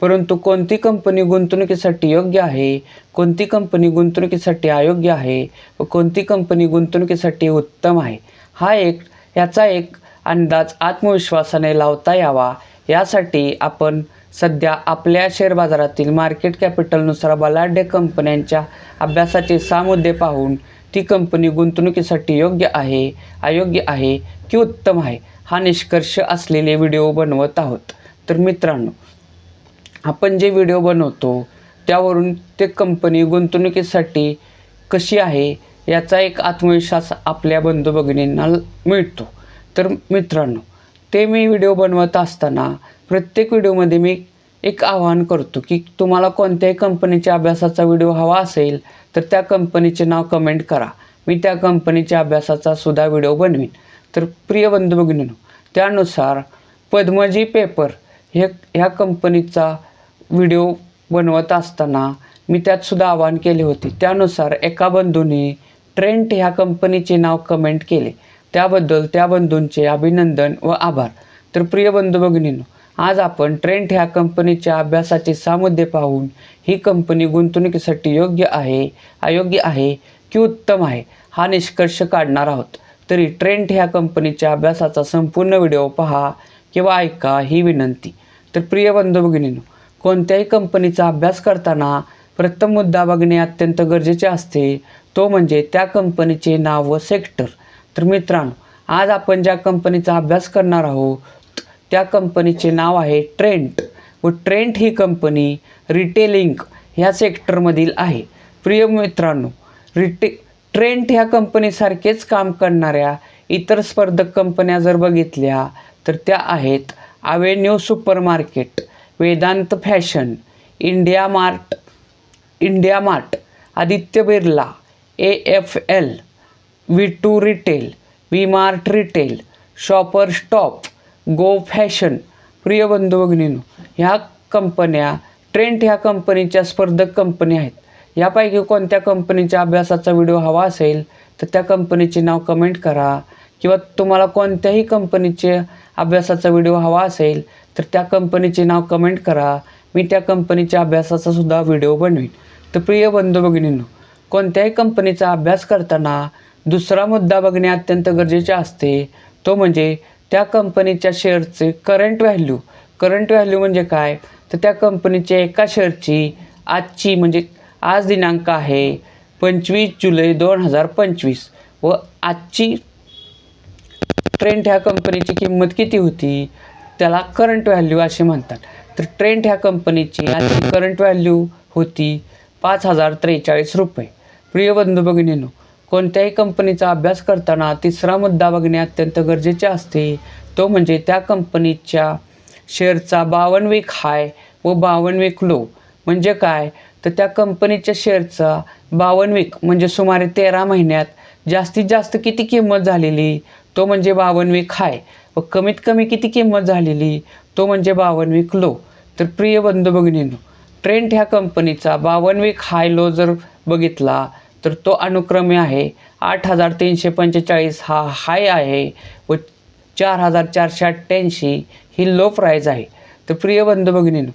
परंतु कोणती कंपनी गुंतवणुकीसाठी योग्य आहे? कोणती कंपनी गुंतवणुकीसाठी अयोग्य आहे? व कोणती कंपनी गुंतवणुकीसाठी उत्तम आहे? हा एक याचा एक अंदाज आत्मविश्वासाने लावता यावा. यासाठी आपण सध्या आपल्या शेअर बाजारातील मार्केट कॅपिटलनुसार बलाढ्य कंपन्यांच्या अभ्यासाचे सहा मुद्दे पाहून ती कंपनी गुंतवणुकीसाठी योग्य आहे अयोग्य आहे की उत्तम आहे हा निष्कर्ष असलेले व्हिडिओ बनवत आहोत. तर मित्रांनो आपण जे व्हिडिओ बनवतो त्यावरून ते कंपनी गुंतवणुकीसाठी कशी आहे याचा एक आत्मविश्वास आपल्या बंधू भगिनींना मिळतो. तर मित्रांनो ते मी व्हिडिओ बनवत असताना प्रत्येक व्हिडिओमध्ये मी एक आवाहन करतो की तुम्हाला कोणत्याही कंपनीच्या अभ्यासाचा व्हिडिओ हवा असेल तर त्या कंपनीचे नाव कमेंट करा. मी त्या कंपनीच्या अभ्यासाचा सुद्धा व्हिडिओ बनवीन. तर प्रिय बंधू भगिनींनो त्यानुसार पद्मजी पेपर हे ह्या कंपनीचा व्हिडिओ बनवत असताना मी त्यात सुद्धा आवाहन केले होते. त्यानुसार एका बंधूने ट्रेंट ह्या कंपनीचे नाव कमेंट केले. त्याबद्दल त्या बंधूंचे अभिनंदन व आभार. तर प्रिय बंधू भगिनींनो आज आपण ट्रेंट ह्या कंपनीच्या अभ्यासाचे सहा मुद्दे पाहून ही कंपनी गुंतवणुकीसाठी योग्य आहे अयोग्य आहे की उत्तम आहे हा निष्कर्ष काढणार आहोत. तरी ट्रेंट ह्या कंपनीच्या अभ्यासाचा संपूर्ण व्हिडिओ पहा किंवा ऐका ही विनंती. तर प्रिय बंधू भगिनींनो कोणत्याही कंपनीचा अभ्यास करताना प्रथम मुद्दा बघणे अत्यंत गरजेचे असते. तो म्हणजे त्या कंपनीचे नाव व सेक्टर. तर मित्रांनो आज आपण ज्या कंपनीचा अभ्यास करणार आहोत त्या कंपनीचे नाव आहे ट्रेंट. व ट्रेंट ही कंपनी रिटेलिंग ह्या सेक्टरमधील आहे. प्रिय मित्रांनो रिटे ट्रेंट ह्या कंपनीसारखेच काम करणाऱ्या इतर स्पर्धक कंपन्या जर बघितल्या तर त्या आहेत avenue super market Vedant fashion India mart India mart Aditya Birla A F L V two retail V mart retail shopper stop go fashion प्रिय बंधू भगिनीनो ह्या कंपन्या ट्रेंट ह्या कंपनीच्या स्पर्धक कंपन्या आहेत. यापैकी कोणत्या कंपनीच्या अभ्यासाचा व्हिडिओ हवा असेल तर त्या कंपनीचे नाव कमेंट करा. किंवा तुम्हाला कोणत्याही कंपनीचे अभ्यासाचा व्हिडिओ हवा असेल तर त्या कंपनीचे नाव कमेंट करा. मी त्या कंपनीच्या अभ्यासाचा सुद्धा व्हिडिओ बनवीन. तर प्रिय बंधू भगिनींनो कोणत्याही कंपनीचा अभ्यास करताना दुसरा मुद्दा बघणे अत्यंत गरजेचे असते. तो म्हणजे त्या कंपनीच्या शेअरचे करंट व्हॅल्यू करंट व्हॅल्यू म्हणजे काय? तर त्या कंपनीच्या एका शेअरची आजची म्हणजे आज दिनांक आहे पंचवीस जुलै दोन हजार पंचवीस व आजची ट्रेंड ह्या कंपनीची किंमत किती होती? त्याला करंट व्हॅल्यू असे म्हणतात. तर ट्रेंट ह्या कंपनीची आजची करंट व्हॅल्यू होती पाच हजार त्रेचाळीस रुपये. प्रिय बंधू भगिनीनो कोणत्याही कंपनीचा अभ्यास करताना तिसरा मुद्दा बघणे अत्यंत गरजेचे असते. तो म्हणजे त्या कंपनीच्या शेअरचा बावन्न वीक हाय व बावन्न वीक लो म्हणजे काय? तर त्या कंपनीच्या शेअरचा बावन्न वीक म्हणजे सुमारे तेरा महिन्यात जास्तीत जास्त किती किंमत झालेली? तो म्हणजे बावन्न वीक हाय व कमीत कमी किती किंमत झालेली? तो म्हणजे बावन्न वीक लो. तर प्रिय बंधू भगिनींनो ट्रेंट ह्या कंपनीचा बावन्न वीक हाय लो जर बघितला तर तो अनुक्रमे आहे. आठ हजार तीनशे पंचेचाळीस हा हाय आहे व चार हजार चारशे अठ्ठ्याऐंशी ही लो प्राईज आहे. तर प्रिय बंधू भगिनींनो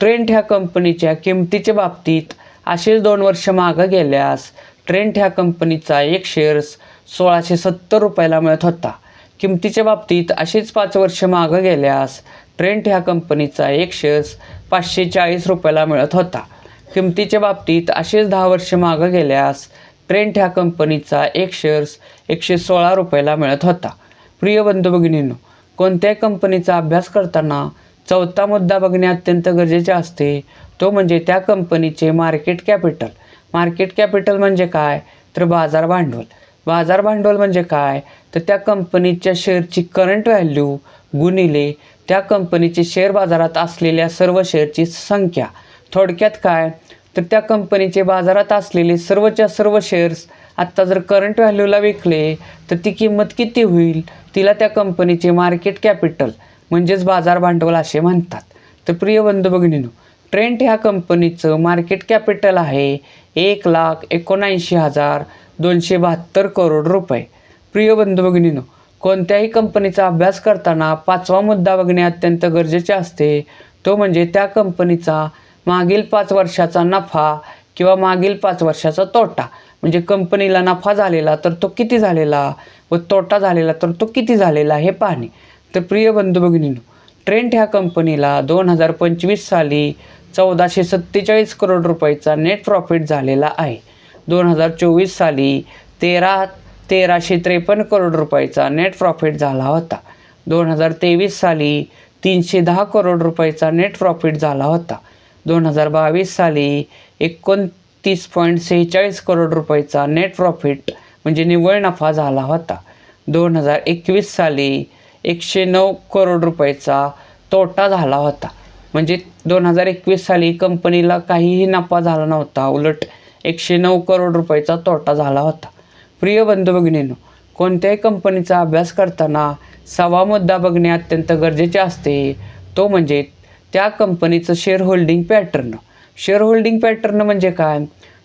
ट्रेंट ह्या कंपनीच्या किमतीच्या बाबतीत असेच दोन वर्ष मागं गेल्यास ट्रेंट ह्या कंपनीचा एक शेअर्स सोळाशे सत्तर रुपयाला मिळत होता. किमतीच्या बाबतीत अशीच पाच वर्ष मागं गेल्यास ट्रेंट ह्या कंपनीचा एक शेअर्स पाचशे चाळीस रुपयाला मिळत होता. किमतीच्या बाबतीत असेच दहा वर्ष मागं गेल्यास ट्रेंट ह्या कंपनीचा एक शेअर्स एकशे सोळा रुपयाला मिळत होता. प्रिय बंधू भगिनींनो कोणत्याही कंपनीचा अभ्यास करताना चौथा मुद्दा बघणे अत्यंत गरजेचे असते तो म्हणजे त्या कंपनीचे मार्केट कॅपिटल मार्केट कॅपिटल म्हणजे काय? तर बाजार भांडवल. बाजार भांडवल म्हणजे काय? तर त्या कंपनीच्या शेअरची करंट व्हॅल्यू गुणिले त्या कंपनीचे शेअर बाजारात असलेल्या सर्व शेअरची संख्या. थोडक्यात काय? तर त्या कंपनीचे बाजारात असलेले सर्वच्या सर्व शेअर्स आत्ता जर करंट व्हॅल्यूला विकले तर ती किंमत किती होईल? तिला त्या कंपनीचे मार्केट कॅपिटल म्हणजेच बाजार भांडवल असे म्हणतात. तर प्रिय बंधू भगिनीनो ट्रेंट ह्या कंपनीचं मार्केट कॅपिटल आहे एक लाख एकोणऐंशी हजार दोनशे बहात्तर करोड रुपये. प्रिय बंधू भगिनीनो कोणत्याही कंपनीचा अभ्यास करताना पाचवा मुद्दा बघणे अत्यंत गरजेचे असते. तो म्हणजे त्या कंपनीचा मागील पाच वर्षाचा नफा किंवा मागील पाच वर्षाचा तोटा. म्हणजे कंपनीला नफा झालेला तर तो किती झालेला व तोटा झालेला तर तो किती झालेला हे पाहणे. तर प्रिय बंधू भगिनीनो ट्रेंट ह्या कंपनीला दोन हजार पंचवीस साली चौदाशे सत्तेचाळीस करोड रुपयाचा नेट प्रॉफिट झालेला आहे. दोन हजार चोवीस साली तेरा तेराशे त्रेपन्न करोड रुपयाचा नेट प्रॉफिट झाला होता. दोन हजार तेवीस साली तीनशे दहा करोड रुपयाचा नेट प्रॉफिट झाला होता. दोन हजार बावीस साली एकोणतीस पॉईंट सेहेचाळीस करोड रुपयाचा नेट प्रॉफिट म्हणजे निव्वळ नफा झाला होता. दोन हजार एकवीस साली एकशे नऊ करोड रुपयाचा तोटा झाला होता. म्हणजे दोन हजार एकवीस साली कंपनीला काहीही नफा झाला नव्हता. उलट एकशे नऊ करोड रुपयाचा तोटा झाला होता. प्रिय बंधू भगिनीनो कोणत्याही कंपनीचा अभ्यास करताना सहावा मुद्दा बघणे अत्यंत गरजेचे असते. तो म्हणजे त्या कंपनीचं share holding pattern share holding pattern म्हणजे काय?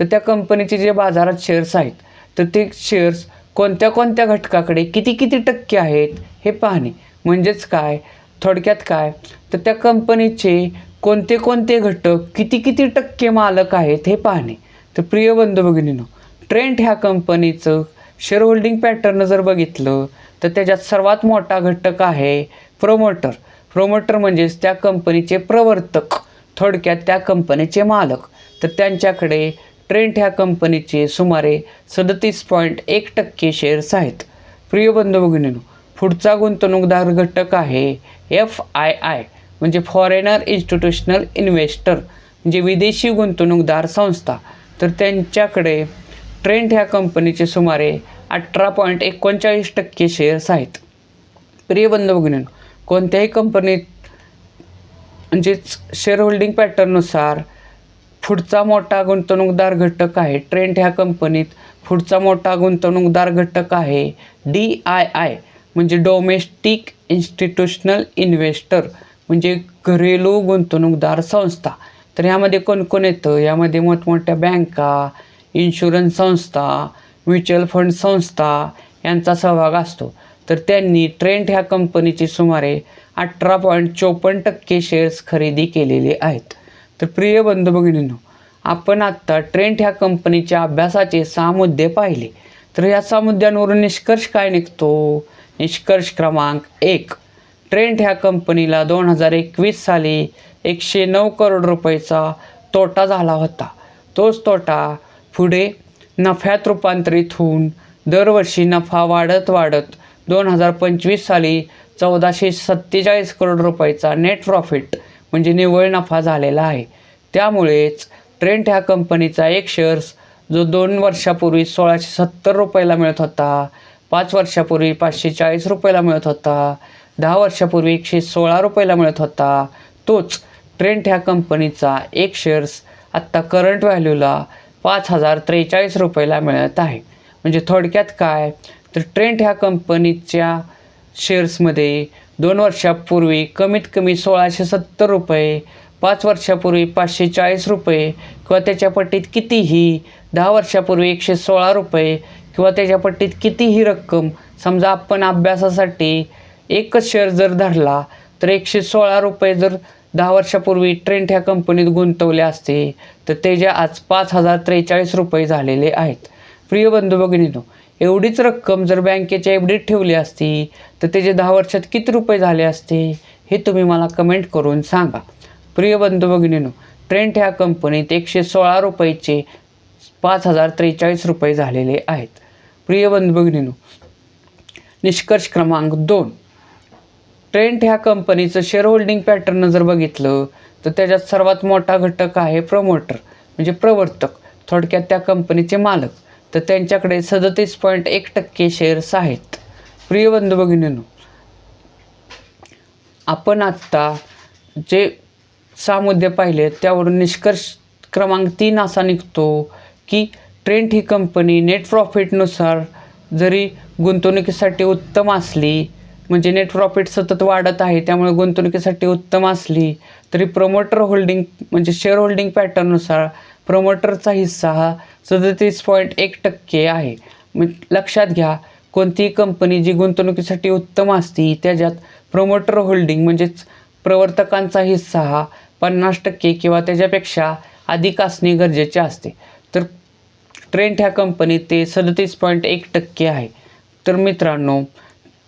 तर त्या कंपनीचे जे बाजारात शेअर्स आहेत तर ते शेअर्स कोणत्या कोणत्या घटकाकडे किती किती टक्के आहेत हे पाहणे. म्हणजेच काय? थोडक्यात काय? तर त्या कंपनीचे कोणते कोणते घटक किती किती टक्के मालक आहेत हे पाहणे. तर प्रिय बंधू भगिनीनो ट्रेंट ह्या कंपनीचं शेअर होल्डिंग पॅटर्न जर बघितलं तर त्याच्यात सर्वात मोठा घटक आहे प्रोमोटर प्रोमोटर म्हणजेच त्या कंपनीचे प्रवर्तक. थोडक्यात त्या कंपनीचे मालक. तर त्यांच्याकडे ट्रेंट ह्या कंपनीचे सुमारे सदतीस पॉईंट एक टक्के शेअर्स आहेत. प्रिय बंधू भगिनीनो पुढचा गुंतवणूकदार घटक आहे एफ आय आय म्हणजे फॉरेनर इन्स्टिट्यूशनल इन्व्हेस्टर म्हणजे विदेशी गुंतवणूकदार संस्था. तर त्यांच्याकडे ट्रेंट ह्या कंपनीचे सुमारे अठरा पॉईंट एकोणचाळीस टक्के शेअर्स आहेत. प्रिय बंधू कोणत्याही कंपनीत म्हणजेच शेअर होल्डिंग पॅटर्ननुसार पुढचा मोठा गुंतवणूकदार घटक आहे. ट्रेंट ह्या कंपनीत पुढचा मोठा गुंतवणूकदार घटक आहे डी आय आय म्हणजे डोमेस्टिक इन्स्टिट्यूशनल इन्व्हेस्टर म्हणजे घरेलू गुंतवणूकदार संस्था. तर यामध्ये कोण कोण येतं? यामध्ये मोठमोठ्या बँका इन्शुरन्स संस्था म्युच्युअल फंड संस्था यांचा सहभाग असतो. तर त्यांनी ट्रेंट ह्या कंपनीचे सुमारे अठरा पॉईंट चोपन्न टक्के शेअर्स खरेदी केलेले आहेत. तर प्रिय बंधू भगिनींनो आपण आत्ता ट्रेंट ह्या कंपनीच्या अभ्यासाचे सहा मुद्दे पाहिले. तर या सहा मुद्द्यांवरून निष्कर्ष काय निघतो? निष्कर्ष क्रमांक एक. ट्रेंट ह्या कंपनीला दोन हजार एकवीस साली एकशे नऊ करोड रुपयाचा तोटा झाला होता. तोच तोटा पुढे नफ्यात रूपांतरित होऊन दरवर्षी नफा वाढत वाढत दोन हजार पंचवीस साली चौदाशे सत्तेचाळीस करोड रुपयाचा नेट प्रॉफिट म्हणजे निव्वळ नफा झालेला आहे. त्यामुळेच ट्रेंट ह्या कंपनीचा एक शेअर्स जो दोन वर्षापूर्वी सोळाशे सत्तर रुपयाला मिळत होता पाच वर्षापूर्वी पाचशे चाळीस रुपयाला मिळत होता दहा वर्षापूर्वी एकशे सोळा रुपयाला मिळत होता तोच ट्रेंट ह्या कंपनीचा एक शेअर्स आत्ता करंट व्हॅल्यूला पाच हजार त्रेचाळीस रुपयाला मिळत आहे. म्हणजे थोडक्यात काय? तर ट्रेंट ह्या कंपनीच्या शेअर्समध्ये दोन वर्षापूर्वी कमीत कमी सोळाशे सत्तर रुपये पाच वर्षापूर्वी पाचशे चाळीस रुपये किंवा त्याच्या पट्टीत कितीही दहा वर्षापूर्वी एकशे सोळा रुपये किंवा त्याच्या पट्टीत कितीही रक्कम समजा आपण अभ्यासासाठी एकच शेअर जर धरला तर एकशे सोळा रुपये जर दहा वर्षापूर्वी ट्रेंट ह्या कंपनीत गुंतवले असते. तर त्याचे आज पाच हजार त्रेचाळीस रुपये झालेले आहेत. प्रिय बंधू भगिनीनो एवढीच रक्कम जर बँकेच्या एफडीत ठेवली असती तर त्याचे दहा वर्षात किती रुपये झाले असते हे तुम्ही मला कमेंट करून सांगा. प्रिय बंधू भगिनीनो ट्रेंट ह्या कंपनीत एकशे सोळा रुपयाचे पाच हजार त्रेचाळीस रुपये झालेले आहेत. प्रिय बंधू भगिनीनो निष्कर्ष क्रमांक दोन. ट्रेंट ह्या कंपनीचं शेअर होल्डिंग पॅटर्न जर बघितलं तर त्याच्यात सर्वात मोठा घटक आहे प्रमोटर म्हणजे प्रवर्तक थोडक्यात त्या कंपनीचे मालक. तर त्यांच्याकडे सदतीस पॉईंट एक टक्के शेअर्स आहेत. प्रिय बंधू भगिनींनो आपण आत्ता जे सहा मुद्दे पाहिले त्यावरून निष्कर्ष क्रमांक तीन असा निघतो की ट्रेंट ही कंपनी नेट प्रॉफिटनुसार जरी गुंतवणुकीसाठी उत्तम असली म्हणजे नेट प्रॉफिट सतत वाढत आहे त्यामुळे गुंतवणुकीसाठी उत्तम असली तरी प्रमोटर होल्डिंग म्हणजे शेअर होल्डिंग पॅटर्ननुसार प्रमोटरचा हिस्सा हा सदतीस पॉईंट एक टक्के आहे. मग लक्षात घ्या कोणतीही कंपनी जी गुंतवणुकीसाठी उत्तम असती त्याच्यात प्रमोटर होल्डिंग म्हणजेच प्रवर्तकांचा हिस्सा हा पन्नास टक्के किंवा त्याच्यापेक्षा अधिक असणे गरजेचे असते. तर ट्रेंट ह्या कंपनीत ते सदतीस पॉईंट एक टक्के आहे. तर मित्रांनो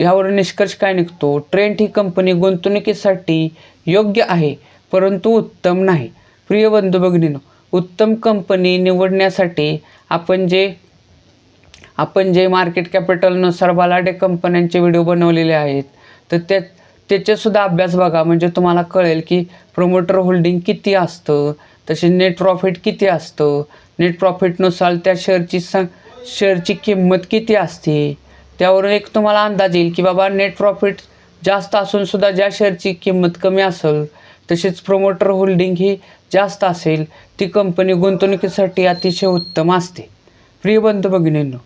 यावरून निष्कर्ष काय निघतो? ट्रेंट ही कंपनी गुंतवणुकीसाठी योग्य आहे परंतु उत्तम नाही. प्रिय बंधू भगिनीनो उत्तम कंपनी निवडण्यासाठी आपण जे आपण जे मार्केट कॅपिटलनुसार बलाढ्य कंपन्यांचे व्हिडिओ बनवलेले आहेत तर त्या त्याचेसुद्धा अभ्यास बघा. म्हणजे तुम्हाला कळेल की प्रमोटर होल्डिंग किती असतं तसे नेट प्रॉफिट किती असतं नेट प्रॉफिटनुसार त्या शेअरची स शेअरची किंमत किती असते त्यावरून एक तुम्हाला अंदाज येईल की बाबा नेट प्रॉफिट जास्त असूनसुद्धा ज्या शेअरची किंमत कमी असेल तसेच प्रोमोटर होल्डिंग ही जास्त असेल ती कंपनी गुंतवणुकीसाठी अतिशय उत्तम असते. प्रिय बंधू भगिनींनो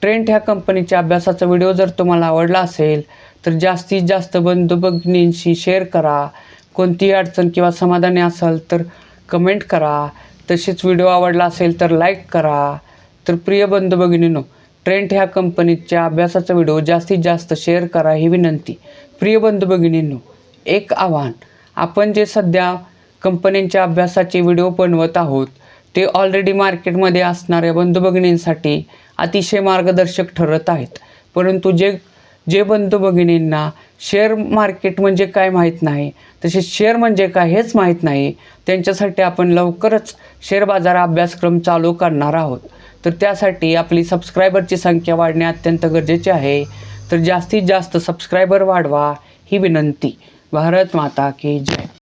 ट्रेंड ह्या कंपनीच्या अभ्यासाचा व्हिडिओ जर तुम्हाला आवडला असेल तर जास्तीत जास्त बंधू भगिनींशी शेअर करा. कोणतीही अडचण किंवा समाधानी असाल तर कमेंट करा. तसेच व्हिडिओ आवडला असेल तर लाईक करा. तर प्रिय बंधू भगिनींनो ट्रेंट ह्या कंपनीच्या अभ्यासाचा व्हिडिओ जास्तीत जास्त शेअर करा ही विनंती. प्रिय बंधू भगिनींनो एक आव्हान. आपण जे सध्या कंपन्यांच्या अभ्यासाचे व्हिडिओ बनवत आहोत ते ऑलरेडी मार्केटमध्ये असणाऱ्या बंधू भगिनींसाठी अतिशय मार्गदर्शक ठरत आहेत. परंतु जे जे बंधू भगिनींना शेअर मार्केट म्हणजे काय माहीत नाही तसेच शेअर म्हणजे काय हेच माहीत नाही त्यांच्यासाठी आपण लवकरच शेअर बाजार अभ्यासक्रम चालू करणार आहोत. तर त्यासाठी आपली सबस्क्रायबरची संख्या वाढणे अत्यंत गरजेचे आहे. तर जास्तीत जास्त सबस्क्रायबर वाढवा ही विनंती. भारत माता की जय.